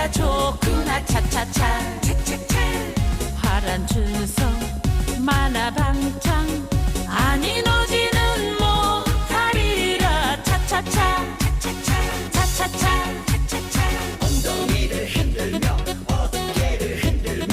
진짜 좋구나 차차차. 차차차. 화란 주소. 많아